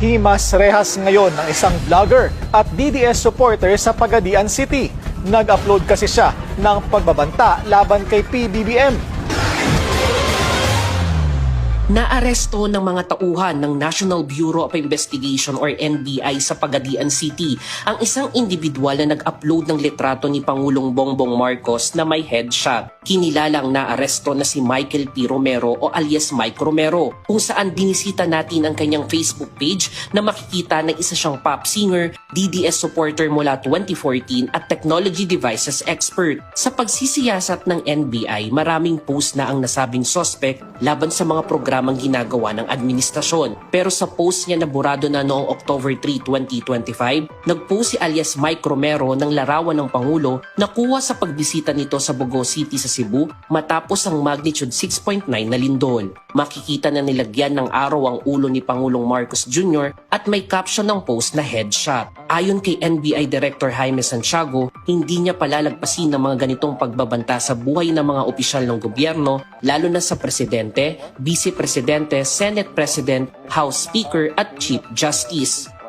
Himas rehas ngayon ng isang vlogger at DDS supporter sa Pagadian City. Nag-upload kasi siya ng pagbabanta laban kay PBBM. Naaresto ng mga tauhan ng National Bureau of Investigation or NBI sa Pagadian City ang isang individual na nag-upload ng litrato ni Pangulong Bongbong Marcos na may headshot. Kinilalang naaresto na si Michael P. Romero o alias Mike Romero kung saan binisita natin ang kanyang Facebook page na makikita na isa siyang pop singer, DDS supporter mula 2014 at technology devices expert. Sa pagsisiyasat ng NBI, maraming post na ang nasabing suspect laban sa mga programang ginagawa ng administrasyon. Pero sa post niya na burado na noong October 3, 2025, nagpost si alias Mike Romero ng larawan ng Pangulo na kuha sa pagbisita nito sa Bogo City sa Cebu matapos ang magnitude 6.9 na lindol. Makikita na nilagyan ng araw ang ulo ni Pangulong Marcos Jr. at may caption ng post na headshot. Ayon kay NBI Director Jaime Santiago, hindi niya palalagpasin ng mga ganitong pagbabanta sa buhay ng mga opisyal ng gobyerno, lalo na sa presidente, vice presidente, senate president, house speaker at chief justice.